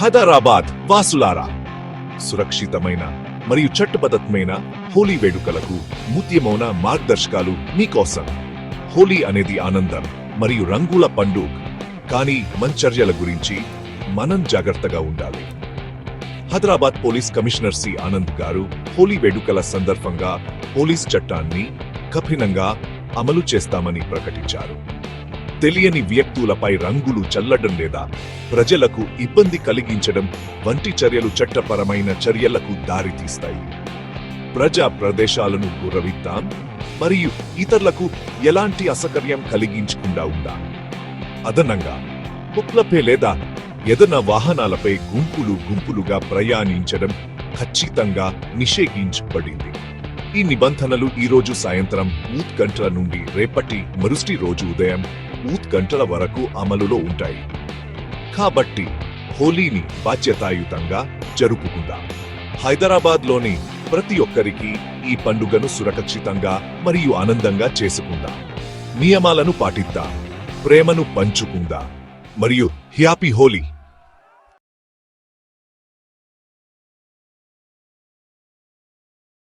హైదరాబాద్ వాసులారా. సురక్షితమైన మరియు చట్టబద్ధమైన హోలీ వేడుకలకు ముత్యమౌన మార్గదర్శకాలు మీకోసం. హోలీ అనేది ఆనందం మరియు రంగుల పండుగ. కానీ మంచర్యల గురించి మనం జాగ్రత్తగా ఉండాలి. Hyderabad police commissioner C. Anand garu Holi వేడుకల సందర్భంగా పోలీస్ చట్టాన్ని కఠినంగా అమలు చేస్తామని ప్రకటించారు. తెలియని వ్యక్తులపై రంగులు చల్లడం లేదా ప్రజలకు ఇబ్బంది కలిగించడం వంటి చర్యలు చట్టపరమైన చర్యలకు దారితీస్తాయి. ప్రజా ప్రదేశాలను గురవిద్దాం మరియు ఇతరులకు ఎలాంటి అసకర్యం కలిగించకుండా ఉందాం అదనంగా కుట్లపై లేదా ఎదన వాహనాలపై గుంపులు గుంపులుగా ప్రయాణించడం ఖచ్చితంగా నిషేధించబడింది. ఈ నిబంధనలు ఈ రోజు సాయంత్రం ఊత్ గంటల నుండి రేపటి మరుసటి రోజు ఉదయం ఊత్ గంటల వరకు అమలులో ఉంటాయి. కాబట్టి హోలీని బాధ్యతాయుతంగా జరుపుకుందాం. హైదరాబాద్లోని ప్రతి ఒక్కరికి ఈ పండుగను సురక్షితంగా మరియు ఆనందంగా చేసుకుందాం. నియమాలను పాటిద్దాం. ప్రేమను పంచుకుందాం. మరియు హ్యాపీ హోలీ!